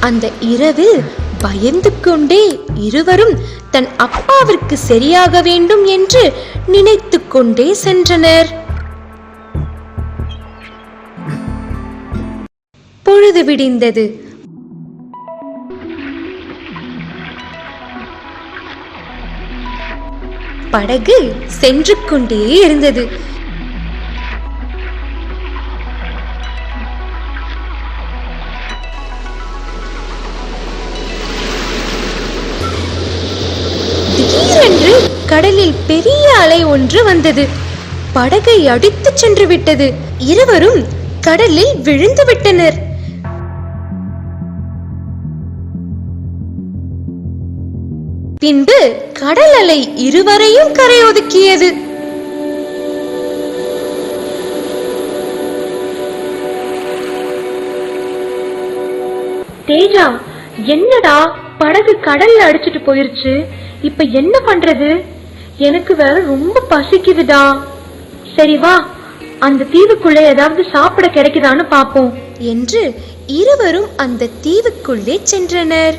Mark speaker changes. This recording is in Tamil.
Speaker 1: அந்த இரவில் பயந்து கொண்டே இருவரும் தன் அப்பாவிற்கு சரியாக வேண்டும் என்று நினைத்து கொண்டே சென்றனர். பொழுது விடிந்தது. படகு சென்று கொண்டே இருந்தது. கடலில் பெரிய அலை ஒன்று வந்தது. படகை அடித்து சென்று விட்டது. இருவரும் கடலில் விழுந்து விட்டனர். பின்பு கடல் அலை இருவரையும் கரை ஒதுக்கியது.
Speaker 2: தேஜா என்னடா படகு கடல்ல அடிச்சிட்டு போயிருச்சு? இப்ப என்ன பண்றது? எனக்கு வேற ரொம்ப பசிக்குதுடா. சரி வா அந்த தீவுக்குள்ளே ஏதாவது சாப்பிட கிடைக்குதான்னு பாப்போம்
Speaker 1: என்று இருவரும் அந்த தீவுக்குள்ளே சென்றனர்.